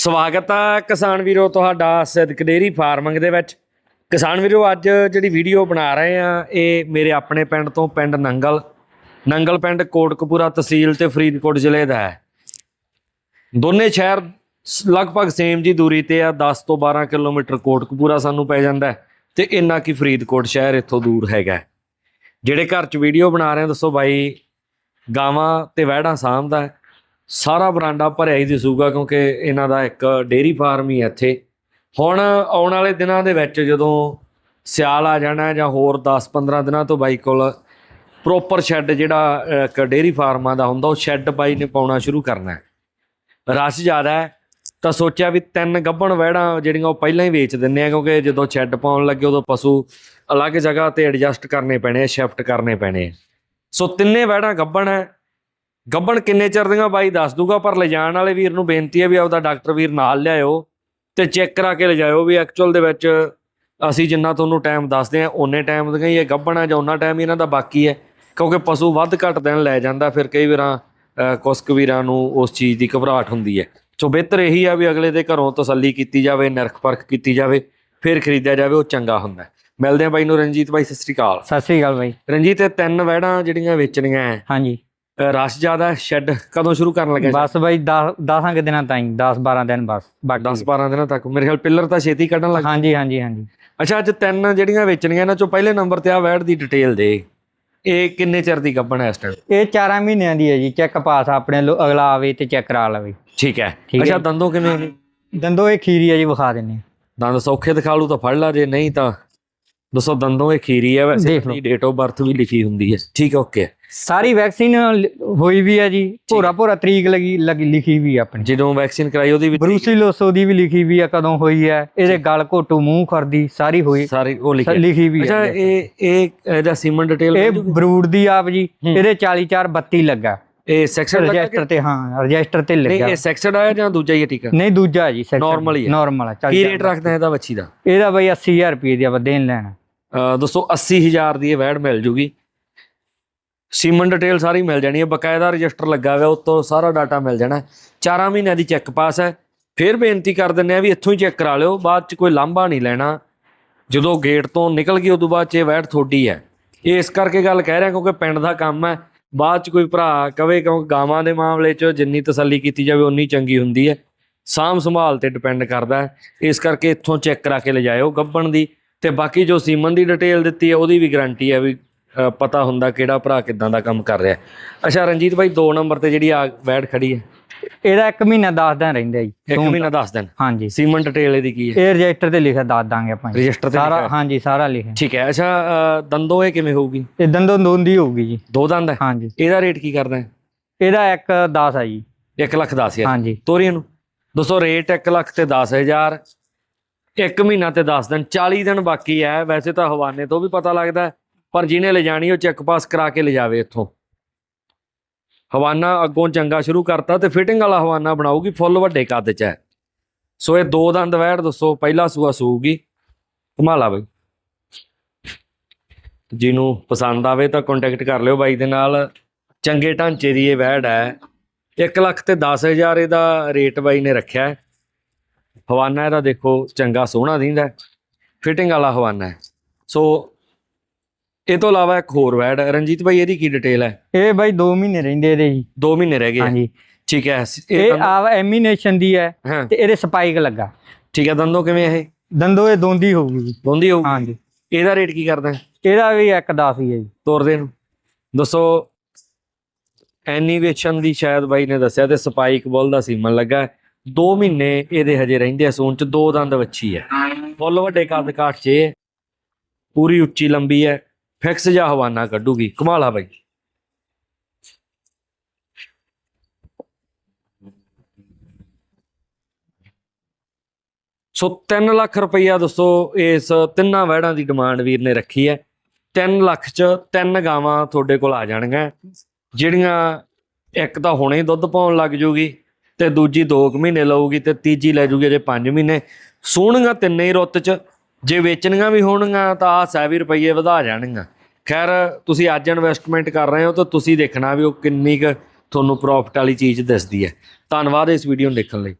ਸਵਾਗਤ ਆ ਕਿਸਾਨ ਵੀਰੋ ਤੁਹਾਡਾ ਸਿੱਧਕ ਡੇਰੀ ਫਾਰਮਿੰਗ ਦੇ ਵਿੱਚ। ਕਿਸਾਨ ਵੀਰੋ, ਅੱਜ ਜਿਹੜੀ ਵੀਡੀਓ ਬਣਾ ਰਹੇ ਆ, ਇਹ ਮੇਰੇ ਆਪਣੇ ਪਿੰਡ ਤੋਂ ਪਿੰਡ ਨੰਗਲ। ਨੰਗਲ ਪਿੰਡ ਕੋਟਕਪੂਰਾ ਤਹਿਸੀਲ ਤੇ ਫਰੀਦਕੋਟ ਜ਼ਿਲ੍ਹੇ ਦਾ ਹੈ। ਦੋਨੇ ਸ਼ਹਿਰ ਸ- ਲਗਭਗ ਸੇਮ ਜੀ ਦੂਰੀ ਤੇ ਆ 10 ਤੋਂ 12 ਕਿਲੋਮੀਟਰ ਕੋਟਕਪੂਰਾ ਸਾਨੂੰ ਪੈ ਜਾਂਦਾ ਹੈ ਤੇ ਇੰਨਾ ਕੀ ਫਰੀਦਕੋਟ ਸ਼ਹਿਰ ਇੱਥੋਂ ਦੂਰ ਹੈਗਾ ਜਿਹੜੇ ਘਰ 'ਚ ਵੀਡੀਓ ਬਣਾ ਰਹੇ ਆ, ਦੱਸੋ ਬਾਈ, ਗਾਵਾਂ ਤੇ ਵਹਿੜਾਂ ਸਾਂਭਦਾ ਹੈ। ਸਾਰਾ ਬਰਾਂਡਾ ਭਰਿਆ ਹੀ ਦਿਸੂਗਾ ਕਿਉਂਕਿ ਇਹਨਾਂ ਦਾ ਇੱਕ ਡੇਰੀ ਫਾਰਮ ਹੀ ਹੈ ਇੱਥੇ। ਹੁਣ ਆਉਣ ਵਾਲੇ ਦਿਨਾਂ ਦੇ ਵਿੱਚ ਜਦੋਂ ਸਿਆਲ ਆ ਜਾਣਾ ਜਾਂ ਹੋਰ 10-15 ਦਿਨਾਂ ਤੋਂ ਬਾਈ ਕੋਲ ਪ੍ਰੋਪਰ ਸ਼ੈੱਡ ਜਿਹੜਾ ਇੱਕ ਡੇਰੀ ਫਾਰਮਾਂ ਦਾ ਹੁੰਦਾ, ਉਹ ਸ਼ੈੱਡ ਬਾਈ ਨੇ ਪਾਉਣਾ ਸ਼ੁਰੂ ਕਰਨਾ ਹੈ। ਰਸ਼ ਜ਼ਿਆਦਾ ਹੈ, ਤਾਂ ਸੋਚਿਆ ਵੀ ਤਿੰਨ ਗੱਭਣ ਵਹਿੜਾਂ ਜਿਹੜੀਆਂ ਉਹ ਪਹਿਲਾਂ ਹੀ ਵੇਚ ਦਿੰਨੇ ਆ, ਕਿਉਂਕਿ ਜਦੋਂ ਸ਼ੈੱਡ ਪਾਉਣ ਲੱਗੇ ਉਦੋਂ ਪਸ਼ੂ ਅਲੱਗ ਜਗ੍ਹਾ ਤੇ ਐਡਜਸਟ ਕਰਨੇ ਪੈਣੇ ਆ ਸ਼ਿਫਟ ਕਰਨੇ ਪੈਣੇ ਆ। ਸੋ ਤਿੰਨੇ ਵਹਿੜਾਂ ਗੱਬਣ ਹੈ ਗੱਭਣ ਕਿੰਨੇ ਚਿਰ ਦੀਆਂ ਬਾਈ ਦੱਸ ਦੂਗਾ ਪਰ ਲਿਜਾਣ ਵਾਲੇ ਵੀਰ ਨੂੰ ਬੇਨਤੀ ਹੈ ਵੀ ਆਪਦਾ ਡਾਕਟਰ ਵੀਰ ਨਾਲ ਲਿਆਇਓ ਤੇ ਚੈੱਕ ਕਰਾ ਕੇ ਲਿਜਾਇਓ ਵੀ ਐਕਚੁਅਲ ਦੇ ਵਿੱਚ ਅਸੀਂ ਜਿੰਨਾ ਤੁਹਾਨੂੰ ਟਾਈਮ ਦੱਸਦੇ ਆ ਓਨੇ ਟਾਈਮ ਦੀਆਂ ਹੀ ਇਹ ਗੱਭਣ ਆ ਜਾਂ ਉਹਨਾਂ ਟਾਈਮ ਹੀ ਇਹਨਾਂ ਦਾ ਬਾਕੀ ਹੈ ਕਿਉਂਕਿ ਪਸ਼ੂ ਵੱਧ ਘੱਟ ਦਿਨ ਲੈ ਜਾਂਦਾ ਫਿਰ ਕਈ ਵਾਰਾਂ ਅ, ਕੁਛ ਕੁ ਵੀਰਾਂ ਨੂੰ ਉਸ ਚੀਜ਼ ਦੀ ਘਬਰਾਹਟ ਹੁੰਦੀ ਹੈ। ਸੋ ਬਿਹਤਰ ਇਹੀ ਆ ਵੀ ਅਗਲੇ ਦੇ ਘਰੋਂ ਤਸੱਲੀ ਕੀਤੀ ਜਾਵੇ ਨਿਰਖ ਪਰਖ ਕੀਤੀ ਜਾਵੇ ਫਿਰ ਖਰੀਦਿਆ ਜਾਵੇ ਉਹ ਚੰਗਾ ਹੁੰਦਾ। ਮਿਲਦੇ ਆ ਬਾਈ ਨੂੰ ਰਣਜੀਤ ਬਾਈ ਸਤਿ ਸ੍ਰੀ ਅਕਾਲ। ਸਤਿ ਸ੍ਰੀ ਅਕਾਲ ਬਾਈ। ਰਣਜੀਤ ਇਹ ਤਿੰਨ ਵਹਿੜਾਂ ਜਿਹੜੀਆਂ ਵੇਚਣੀਆਂ ਹੈ ਹਾਂਜੀ। ਰਸ਼ ਜ਼ਿਆਦਾ ਸ਼ੈੱਡ ਕਦੋਂ ਸ਼ੁਰੂ ਕਰਨ ਲੱਗੇ ਬਸ ਬਾਈ 10 10 ਕੁ ਦਿਨਾਂ ਤਾਈਂ 10 12 ਦਿਨ ਬਸ ਬਾਕੀ। 10 12 ਦਿਨਾਂ ਤੱਕ। ਮੇਰੇ ਖਿਆਲ ਪਿੱਲਰ ਤਾਂ ਛੇਤੀ ਕੱਢਣ ਲੱਗ ਹਾਂਜੀ ਹਾਂਜੀ ਹਾਂਜੀ। ਅੱਛਾ ਅੱਜ ਤਿੰਨ ਜਿਹੜੀਆਂ ਵੇਚਣੀਆਂ ਇਹਨਾਂ ਚੋਂ ਪਹਿਲੇ ਨੰਬਰ ਤੇ ਆ ਵੈੜ ਦੀ ਡਿਟੇਲ ਦੇ। ਇਹ ਕਿੰਨੇ ਚਿਰ ਦੀ ਗੱਭਣ ਹੈ ਇਸ ਟਾਈਮ ਇਹ 4 ਮਹੀਨਿਆਂ ਦੀ ਹੈ ਜੀ ਚੈੱਕ ਪਾਸ ਆਪਣੇ ਅਗਲਾ ਆਵੇ ਤੇ ਚੈੱਕ ਕਰਾ ਲਵੇ। ਠੀਕ ਹੈ। ਅੱਛਾ। ਦੰਦੋਂ ਕਿਵੇਂ ਇਹ ਦੰਦੋ ਇਹ ਖੀਰੀ ਹੈ ਜੀ ਵਿਖਾ ਦਿੰਨੇ। ਦੰਦ ਸੌਖੇ ਦਿਖਾ ਲੂ ਤਾਂ ਫੜ ਲਾ ਜੇ ਨਹੀਂ ਤਾਂ ਦੱਸੋ ਦੰਦੋਂ ਇਹ ਖੀਰੀ ਹੈ ਵੈਸੇ ਦੇਖ ਲਓ। ਇਹਦੀ ਡੇਟ ਆਫ ਬਰਥ ਵੀ ਲਿਖੀ ਹੁੰਦੀ ਹੈ। ਠੀਕ ਹੈ ਓਕੇ ਸਾਰੀ ਵੈਕਸੀਨ ਹੋਈ ਵੀ ਹੈ ਜੀ ਭੋਰਾ ਭੋਰਾ ਤਰੀਕ ਲਗੀ ਲਗੀ ਲਿਖੀ ਵੀ ਹੈ ਆਪਣੀ। ਜਦੋਂ ਵੈਕਸੀਨ ਕਰਾਈ ਉਹਦੀ ਵੀ ਬਰੂਸੀਲੋਸੋ ਦੀ ਵੀ ਲਿਖੀ ਵੀ ਹੈ ਕਦੋਂ ਹੋਈ ਹੈ ਇਹਦੇ ਗਲ ਘੋਟੂ ਮੂੰਹ ਖਰਦੀ ਸਾਰੀ ਹੋਈ। ਸਾਰੀ ਉਹ ਲਿਖੀ ਹੈ। ਲਿਖੀ ਵੀ ਅੱਛਾ ਹੈ ਇਹ ਇਹ ਇਹਦਾ ਸੀਮਨ ਡਿਟੇਲ ਇਹ ਬਰੂਡ ਦੀ ਆਪ ਜੀ ਹੂੰ। ਇਹਦੇ 44 32 ਲੱਗਾ। ਇਹ ਸੈਕਸ਼ਨ ਲੱਗਾ ਰਜਿਸਟਰ ਤੇ ਹਾਂ ਰਜਿਸਟਰ ਤੇ ਨਹੀਂ ਲੱਗਾ। ਇਹ ਸੈਕਸ਼ਨ ਆਇਆ ਜਾਂ ਦੂਜਾ ਹੀ ਹੈ ਟੀਕਾ ਨਹੀਂ ਦੂਜਾ ਜੀ Normal ਹੀ ਹੈ। ਨਾਰਮਲ ਹੈ ਚੱਲ ਕੀ। ਰੇਟ ਰੱਖਦਾ ਇਹਦਾ ਬੱਚੀ ਦਾ? ਇਹਦਾ ਬਈ 80000 ਰੁਪਏ ਦੀ ਆਪਾਂ ਦੇਣ ਲੈਣਾ। ਦੋਸਤੋ 80000 ਦੀ ਇਹ ਵੈੜ ਮਿਲ ਜੂਗੀ। ਸੀਮਨ ਡਿਟੇਲ ਸਾਰੀ ਮਿਲ ਜਾਣੀ ਹੈ। ਬਕਾਇਦਾ ਰਜਿਸਟਰ ਲੱਗਾ ਹੋਇਆ, ਉੱਤੋਂ ਸਾਰਾ ਡਾਟਾ ਮਿਲ ਜਾਣਾ 4 ਮਹੀਨਿਆਂ ਦੀ ਚੈੱਕ ਪਾਸ ਹੈ। ਫਿਰ ਬੇਨਤੀ ਕਰ ਦਿੰਨੇ ਆ ਵੀ ਇੱਥੋਂ ਹੀ ਚੈੱਕ ਕਰਾ ਲਿਓ। ਬਾਅਦ ਚ ਕੋਈ ਲਾਂਭਾ ਨਹੀਂ ਲੈਣਾ। ਜਦੋਂ ਗੇਟ ਤੋਂ ਨਿਕਲ ਗਈ, ਉਦੋਂ ਬਾਅਦ ਚ ਇਹ ਵੈੜ ਤੁਹਾਡੀ ਹੈ। ਇਹ ਇਸ ਕਰਕੇ ਗੱਲ ਕਹਿ ਰਿਹਾ ਕਿਉਂਕਿ ਪਿੰਡ ਦਾ ਕੰਮ ਹੈ। ਬਾਅਦ ਚ ਕੋਈ ਭਰਾ ਕਵੇ ਕਿਉਂਕਿ ਗਾਵਾਂ ਦੇ ਮਾਮਲੇ ਚ ਜਿੰਨੀ ਤਸੱਲੀ ਕੀਤੀ ਜਾਵੇ, ਉਨੀ ਚੰਗੀ ਹੁੰਦੀ ਹੈ। ਸਾਂਭ ਸੰਭਾਲ ਤੇ ਡਿਪੈਂਡ ਕਰਦਾ ਇਸ ਕਰਕੇ ਇੱਥੋਂ ਚੈੱਕ ਕਰਾ ਕੇ ਲਿਜਾਇਓ ਗੱਬਣ ਦੀ। ਤੇ ਬਾਕੀ ਜੋ ਸੀਮਨ ਦੀ ਡਿਟੇਲ ਦਿੱਤੀ ਹੈ ਉਹਦੀ ਵੀ ਗਾਰੰਟੀ ਹੈ ਵੀ ਪਤਾ ਹੁੰਦਾ ਕਿਹੜਾ ਭਰਾ ਕਿਦਾਂ ਦਾ ਕੰਮ ਕਰ ਰਿਹਾ ਹੈ। ਅੱਛਾ ਰਣਜੀਤ ਭਾਈ 2 ਨੰਬਰ ਤੇ ਜਿਹੜੀ ਆ ਵੈੜ ਖੜੀ ਹੈ। ਇਹਦਾ 1 ਮਹੀਨਾ 10 ਦਿਨ ਰਹਿੰਦਾ ਜੀ ਇੱਕ ਮਹੀਨਾ ਦੱਸ ਦਿਨ। ਹਾਂਜੀ। ਸੀਮਨ ਡਿਟੇਲ ਇਹਦੀ ਕੀ ਹੈ? ਇਹ ਰਜਿਸਟਰ ਤੇ ਲਿਖਿਆ ਦੱਸ ਦਾਂਗੇ ਆਪਾਂ। ਰਜਿਸਟਰ ਤੇ ਸਾਰਾ। ਹਾਂਜੀ ਸਾਰਾ ਲਿਖਿਆ। ਠੀਕ ਹੈ। ਅੱਛਾ ਦੰਦੋਂ ਇਹ ਕਿਵੇਂ ਹੋਊਗੀ? ਇਹ ਦੰਦੋਂ ਦੋਂਦੀ ਹੋਊਗੀ ਜੀ। ਦੋ ਦੰਦ ਹੈ? ਹਾਂਜੀ। ਇਹਦਾ ਰੇਟ ਕੀ ਕਰਦਾ ਹੈ? ਇਹਦਾ 1 10 ਹੈ ਜੀ। 1 ਲੱਖ 10 ਹਜ਼ਾਰ। ਹਾਂਜੀ। ਤੋਰੀਆਂ ਨੂੰ? ਦੋਸਤੋ ਰੇਟ 1 ਲੱਖ ਤੇ 10000 ਇੱਕ ਮਹੀਨਾ ਤੇ 10 ਦਿਨ 40 ਦਿਨ ਬਾਕੀ ਹੈ, ਵੈਸੇ ਤਾਂ ਹਵਾਨੇ ਤੋਂ ਵੀ ਪਤਾ ਲੱਗਦਾ ਪਰ ਜਿਹਨੇ ਲਿਜਾਣੀ ਉਹ ਚੈੱਕ ਪਾਸ ਕਰਾ ਕੇ ਲਿਜਾਵੇ ਇੱਥੋਂ। ਹਵਾਨਾ ਅੱਗੋਂ ਚੰਗਾ ਸ਼ੁਰੂ ਕਰਤਾ ਤੇ ਫਿਟਿੰਗ ਵਾਲਾ ਹਵਾਨਾ ਬਣਾਉਗੀ ਫੁੱਲ ਵੱਡੇ ਕੱਦ 'ਚ ਹੈ। ਸੋ ਇਹ ਦੋ ਦੰਦ ਵੈੜ ਦੱਸੋ, ਪਹਿਲਾ ਸੂਆ ਸੂਗੀ ਲਾ ਬਈ। ਜਿਹਨੂੰ ਪਸੰਦ ਆਵੇ ਤਾਂ ਕੰਟੈਕਟ ਕਰ ਲਿਓ ਬਾਈ ਦੇ ਨਾਲ। ਚੰਗੇ ਢਾਂਚੇ ਦੀ ਇਹ ਵੈੜ ਹੈ। 1 ਲੱਖ ਤੇ 10000 ਇਹਦਾ ਰੇਟ ਬਾਈ ਨੇ ਰੱਖਿਆ ਹੈ। ਹਵਾਨਾ ਇਹਦਾ ਦੇਖੋ ਚੰਗਾ ਸੋਹਣਾ ਦਿੰਦਾ ਫਿਟਿੰਗ ਵਾਲਾ ਹਵਾਨਾ ਹੈ। ਸੋ ਇਹ ਤੋਂ ਇਲਾਵਾ ਇੱਕ ਹੋਰ ਹੈ। ਰਣਜੀਤ ਭਾਈ ਇਹਦੀ ਕੀ ਡਿਟੇਲ ਹੈ? ਇਹ ਬਾਈ 2 ਮਹੀਨੇ ਰਹਿੰਦੇ ਇਹਦੇ ਜੀ 2 ਮਹੀਨੇ ਰਹਿ ਗਏ। ਹਾਂਜੀ। ਠੀਕ ਹੈ ਇਹ ਆ ਐਮੀਨੇਸ਼ਨ ਦੀ ਹੈ ਤੇ ਇਹਦੇ ਸਪਾਈਕ ਲੱਗਾ। ਠੀਕ ਹੈ ਦੰਦੋਂ ਕਿਵੇਂ ਇਹ? ਦੰਦੋ ਇਹ ਦੋਂਦੀ ਹੋਊਗੀ। ਦੋਂਦੀ ਹੋਊ ਹਾਂਜੀ। ਇਹਦਾ ਰੇਟ ਕੀ ਕਰਦਾ? ਇਹਦਾ ਵੀ 1 10 ਹੀ ਹੈ ਜੀ। ਤੋਰਦੇ ਨੂੰ। ਦੱਸੋ ਐਨੀਵੇਸ਼ਨ ਦੀ ਸ਼ਾਇਦ ਬਾਈ ਨੇ ਦੱਸਿਆ ਤੇ ਸਪਾਈਕ ਬੋਲ ਦਾ ਸੀਮਨ ਲੱਗਾ 2 ਮਹੀਨੇ ਇਹਦੇ ਹਜੇ ਰਹਿੰਦੇ ਆ ਸੂਣ ਚ, ਦੋ ਦੰਦ ਵੱਛੀ ਹੈ ਫੁੱਲ ਵੱਡੇ ਕੱਦ ਕਾਠ 'ਚ ਇਹ। ਪੂਰੀ ਉੱਚੀ ਲੰਬੀ ਹੈ ਫਿਕਸ ਜਾਂ ਹਵਾਨਾ ਕੱਢੂਗੀ। ਕਮਾਲਾ ਬਾਈ। ਸੋ 3 ਲੱਖ ਰੁਪਈਆ ਦੱਸੋ, ਇਸ ਤਿੰਨਾਂ ਵਹਿੜਾਂ ਦੀ ਡਿਮਾਂਡ ਵੀਰ ਨੇ ਰੱਖੀ ਹੈ 3 ਲੱਖ ਚ ਤਿੰਨ ਗਾਵਾਂ ਤੁਹਾਡੇ ਕੋਲ ਆ ਜਾਣਗੀਆਂ। ਜਿਹੜੀਆਂ ਇੱਕ ਤਾਂ ਹੁਣੇ ਦੁੱਧ ਪਾਉਣ ਲੱਗ ਜੂਗੀ। ਤੇ ਦੂਜੀ 2 ਮਹੀਨੇ ਲਊਗੀ ਤੇ ਤੀਜੀ ਲੈ ਜੂਗੀ ਜੇ 5 ਮਹੀਨੇ। ਸੋਹਣੀਆਂ ਤਿੰਨੇ ਹੀ ਰੁੱਤ ਚ, ਜੇ ਵੇਚਣੀਆਂ ਵੀ ਹੋਣਗੀਆਂ ਤਾਂ ਆ 70 ਰੁਪਏ ਵਧਾ ਜਾਣਗੀਆਂ। ਖੈਰ, ਤੁਸੀਂ ਅੱਜ ਇਨਵੈਸਟਮੈਂਟ ਕਰ ਰਹੇ ਹੋ ਤਾਂ ਤੁਸੀਂ ਦੇਖਣਾ ਵੀ ਉਹ ਕਿੰਨੀ ਕੁ ਤੁਹਾਨੂੰ ਪ੍ਰੋਫਿਟ ਵਾਲੀ ਚੀਜ਼ ਦਿਸਦੀ ਹੈ। ਧੰਨਵਾਦ ਇਸ ਵੀਡੀਓ ਨੂੰ ਦੇਖਣ ਲਈ।